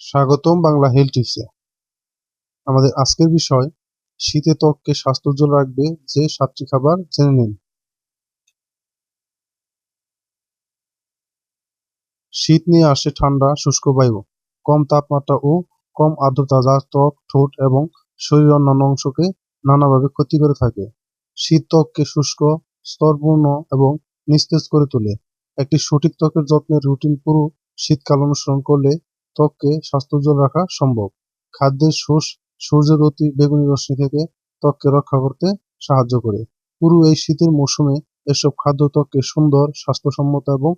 স্বাগতম বাংলা হেলথ টিপসে আমাদের আজকের বিষয়, শীতে ত্বককে স্বাস্থ্যোজ্জ্বল রাখবে যে সাতটি খাবার জেনে নিন। শীত নিয়ে আসে ঠান্ডা, শুষ্ক বায়ু, কম তাপমাত্রা ও কম আর্দ্রতা যা ত্বক, ঠোঁট এবং শরীরের অন্যান্য অংশকে নানাভাবে ক্ষতি করে থাকে। শীত ত্বককে শুষ্ক, স্তরপূর্ণ এবং নিস্তেজ করে তোলে। একটি সঠিক ত্বকের যত্নের রুটিন পুরো শীতকাল অনুসরণ করলে ত্বককে স্বাস্থ্যোজ্জ্বল রাখা সম্ভব। খাদ্যের শোষ সূর্যের অতি বেগুনি রশ্মি থেকে ত্বককে রক্ষা করতে সাহায্য করে। পুরো এই শীতের মৌসুমে এসব খাদ্য ত্বককে সুন্দর, স্বাস্থ্যসম্মত এবং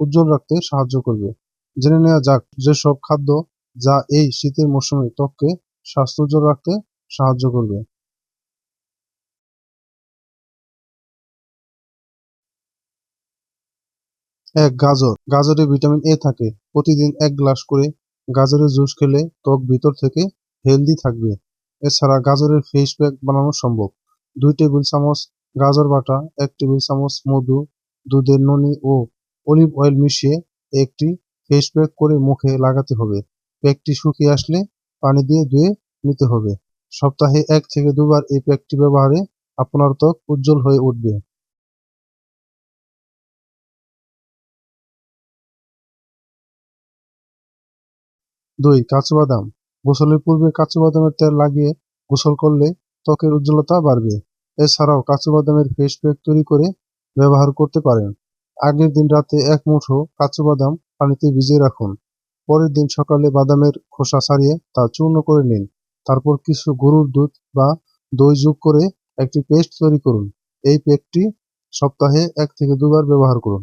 উজ্জ্বল রাখতে সাহায্য করবে। জেনে নেওয়া যাক যেসব খাদ্য যা এই শীতের মৌসুমে ত্বককে স্বাস্থ্যোজ্জ্বল রাখতে সাহায্য করবে। এক, গাজর। গাজরে ভিটামিন এ থাকে। প্রতিদিন এক গ্লাস করে গাজরের জুস খেলে ত্বক ভিতর থেকে হেলদি থাকবে। এছাড়া গাজরের ফেস প্যাক বানানো সম্ভব। দুই টেবিল চামচ গাজর বাটা, এক টেবিল চামচ মধু, দুধের ননি ও অলিভ অয়েল মিশিয়ে একটি ফেস প্যাক করে মুখে লাগাতে হবে। প্যাকটি শুকিয়ে আসলে পানি দিয়ে ধুয়ে নিতে হবে। সপ্তাহে এক থেকে দুবার এই প্যাকটি ব্যবহারে আপনার ত্বক উজ্জ্বল হয়ে উঠবে। দুই কাজু বাদাম। গোসলের পূর্বে কাজু বাদামের তেল লাগিয়ে গোসল করলে ত্বকের উজ্জ্বলতা বাড়বে। এছাড়াও কাজু বাদামের ফেস প্যাক তৈরি করে ব্যবহার করতে পারেন। আগের দিন রাতে এক মুঠো কাজু বাদাম পানিতে ভিজিয়ে রাখুন। পরের দিন সকালে বাদামের খোসা ছাড়িয়ে তা চূর্ণ করে নিন। তারপর কিছু গরুর দুধ বা দই যোগ করে একটি পেস্ট তৈরি করুন। এই পেস্টটি সপ্তাহে এক থেকে দুবার ব্যবহার করুন।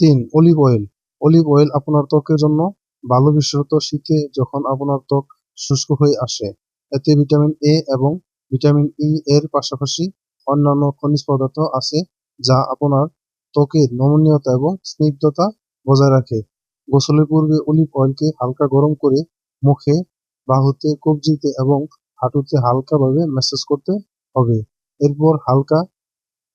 তিন, অলিভ অয়েল। অলিভ অয়েল আপনার ত্বকের জন্য ভালো বিশেষত শীতে যখন আপনার ত্বক শুষ্ক হয়ে আসে, এতে ভিটামিন এ এবং ভিটামিন ই এর পাশাপাশি অন্যান্য খনিজ পদার্থ আছে যা আপনার ত্বকের নমনীয়তা এবং স্নিগ্ধতা বজায় রাখে। গোসলের পূর্বে অলিভ অয়েলকে হালকা গরম করে মুখে বাহুতে, কবজিতে এবং হাঁটুতে হালকাভাবে ম্যাসাজ করতে হবে। এরপর হালকা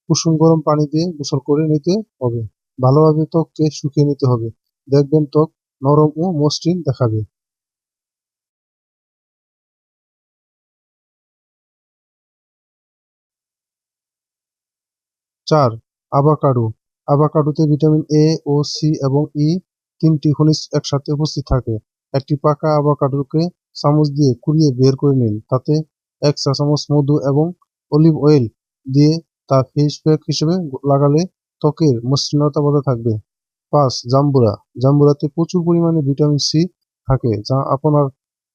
কুসুম গরম পানি দিয়ে গোসল করে নিতে হবে। ভালোভাবে ত্বককে শুকিয়ে নিতে হবে। দেখবেন ত্বক নরম ও মসৃণ দেখাবে। চার আভাকাডো আভাকাডোতে ভিটামিন এ ও সি এবং ই তিনটি খনিজ একসাথে উপস্থিত থাকে। একটি পাকা আভাকাডোকে চামচ দিয়ে কুড়িয়ে বের করে নিন। তাতে এক চা চামচ মধু এবং অলিভ অয়েল দিয়ে তা ফেস প্যাক হিসেবে লাগালে ত্বকের মসৃণতা বজায় থাকবে। পাঁচ, জাম্বুরা। জাম্বুরাতে প্রচুর পরিমাণে ভিটামিন সি থাকে যা আপনার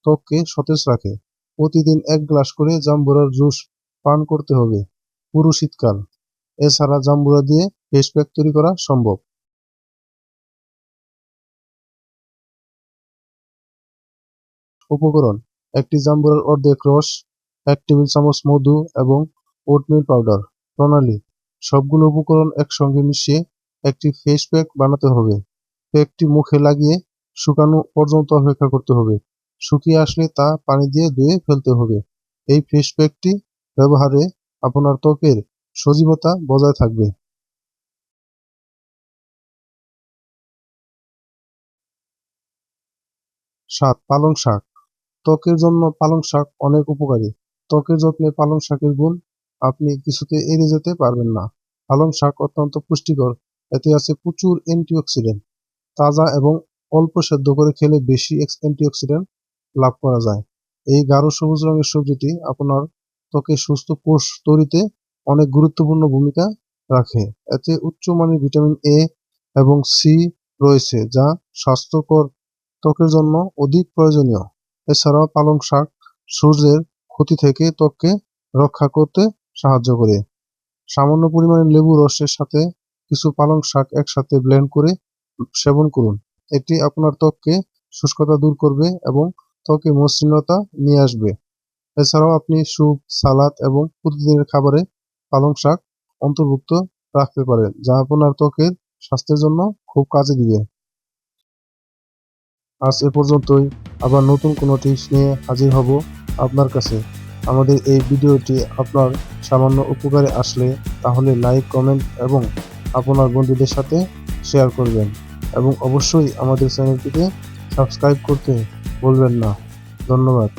ত্বককে সতেজ রাখে। প্রতিদিন এক গ্লাস করে জাম্বুরার জুস পান করতে হবে পুরো শীতকাল। এছাড়া জাম্বুরা দিয়ে ফেস প্যাক তৈরি করা সম্ভব। উপকরণ, একটি জাম্বুরার অর্ধেক রস, এক টেবিল চামচ মধু এবং ওটমিল পাউডার। প্রণালী সবগুলো উপকরণ একসঙ্গে মিশিয়ে একটি ফেস প্যাক বানাতে হবে। প্যাকটি মুখে লাগিয়ে শুকানো পর্যন্ত অপেক্ষা করতে হবে। শুকিয়ে আসলে তা পানি দিয়ে ধুয়ে ফেলতে হবে। এই ফেস প্যাকটি ব্যবহারে আপনার ত্বকের সজীবতা বজায় থাকবে। সাত, পালং শাক। ত্বকের জন্য পালং শাক অনেক উপকারী। ত্বকের যত্নে পালং শাকের গুণ আপনি কিছুতে এড়িয়ে যেতে পারবেন না। পালং শাক অত্যন্ত পুষ্টিকর, এতে আছে প্রচুর অ্যান্টিঅক্সিডেন্ট। তাজা এবং অল্প সেদ্ধ করে খেলে বেশি অ্যান্টিঅক্সিডেন্ট লাভ করা যায়। এই গাঢ় সবুজ রঙের সবজিটি আপনার ত্বকে সুস্থ কোষ তৈরিতে অনেক গুরুত্বপূর্ণ ভূমিকা রাখে। এতে উচ্চমানের ভিটামিন এ এবং সি রয়েছে, যা স্বাস্থ্যকর ত্বকের জন্য অধিক প্রয়োজনীয়। এছাড়াও পালং শাক সূর্যের ক্ষতি থেকে ত্বককে রক্ষা করতে সাহায্য করে। সামান্য পরিমাণে লেবু রসের সাথে কিছু পালং শাক একসাথে ব্লেন্ড করে সেবন করুন। এটি আপনার ত্বককে শুষ্কতা দূর করবে এবং ত্বকে মসৃণতা নিয়ে আসবে। এছাড়াও আপনি স্যুপ, সালাদ এবং প্রতিদিনের খাবারে পালং শাক অন্তর্ভুক্ত রাখতে পারেন, যা আপনার ত্বকের স্বাস্থ্যের জন্য খুব কাজে দিবে। আজ এ পর্যন্তই। আবার নতুন কোনো টিপস নিয়ে হাজির হব আপনার কাছে। আমাদের এই ভিডিওটি আপনার সামান্য উপকারে আসলে তাহলে লাইক, কমেন্ট এবং আপনার বন্ধুদের সাথে শেয়ার করবেন এবং অবশ্যই আমাদের চ্যানেলটিকে সাবস্ক্রাইব করতে ভুলবেন না। ধন্যবাদ।